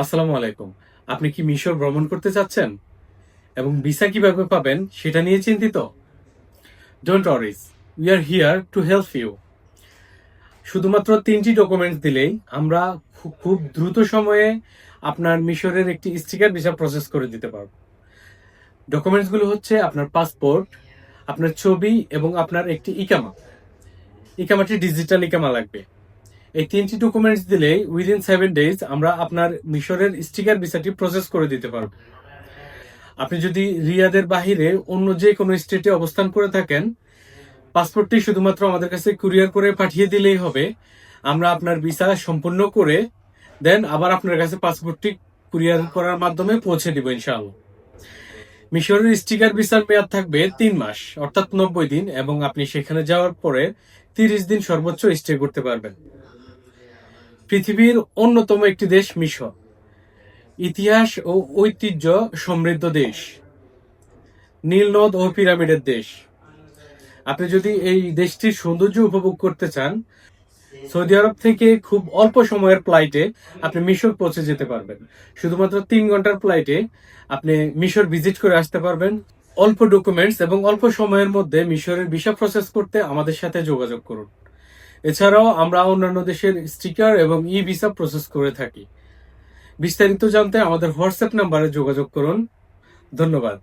আসসালামু আলাইকুম। আপনি কি মিশর ভ্রমণ করতে চাচ্ছেন? এবং ভিসা কীভাবে পাবেন সেটা নিয়ে চিন্তিত? Don't worries we are here to help you শুধুমাত্র তিনটি ডকুমেন্টস দিলেই আমরা খুব দ্রুত সময়ে আপনার মিশরের একটি স্টিকার ভিসা প্রসেস করে দিতে পারব। ডকুমেন্টসগুলো হচ্ছে আপনার পাসপোর্ট আপনার ছবি এবং আপনার একটি ইকামা। ইকামাটি ডিজিটাল ইকামা লাগবে। এই তিনটি ডকুমেন্টস দিলেই উইদিন সেভেন ডেজ আমরা আপনার মিশরের স্টিকার ভিসাটি প্রসেস করে দিতে পারব। আপনি যদি রিয়াদের বাহিরে অন্য যে কোনো স্টেটে অবস্থান করে থাকেন পাসপোর্টটি শুধুমাত্র আমাদের কাছে কুরিয়ার করে পাঠিয়ে দিলেই হবে। আমরা আপনার ভিসা সম্পূর্ণ করে দেন আবার আপনার কাছে পাসপোর্টটি কুরিয়ার করার মাধ্যমে পৌঁছে দিব ইনশাআল্লাহ। মিশরের স্টিকার ভিসার মেয়াদ থাকবে তিন মাস, অর্থাৎ নব্বই দিন এবং আপনি সেখানে যাওয়ার পরে তিরিশ দিন সর্বোচ্চ স্টে করতে পারবেন। পৃথিবীর অন্যতম একটি দেশ মিশর। ইতিহাস ও ঐতিহ্য সমৃদ্ধ দেশ। নীলনদ ও পিরামিডের দেশ। আপনি যদি এই দেশটির সৌন্দর্য উপভোগ করতে চান, সৌদি আরব থেকে খুব অল্প সময়ের ফ্লাইটে আপনি মিশর পৌঁছে যেতে পারবেন। শুধুমাত্র তিন ঘণ্টার ফ্লাইটে আপনি মিশর ভিজিট করে আসতে পারবেন। অল্প ডকুমেন্টস এবং অল্প সময়ের মধ্যে মিশরের ভিসা প্রসেস করতে আমাদের সাথে যোগাযোগ করুন। এছাড়াও আমরা অন্যান্য দেশের স্টিকার এবং ই ভিসা প্রসেস করে থাকি। বিস্তারিত জানতে আমাদের হোয়াটসঅ্যাপ নাম্বারে যোগাযোগ করুন। ধন্যবাদ।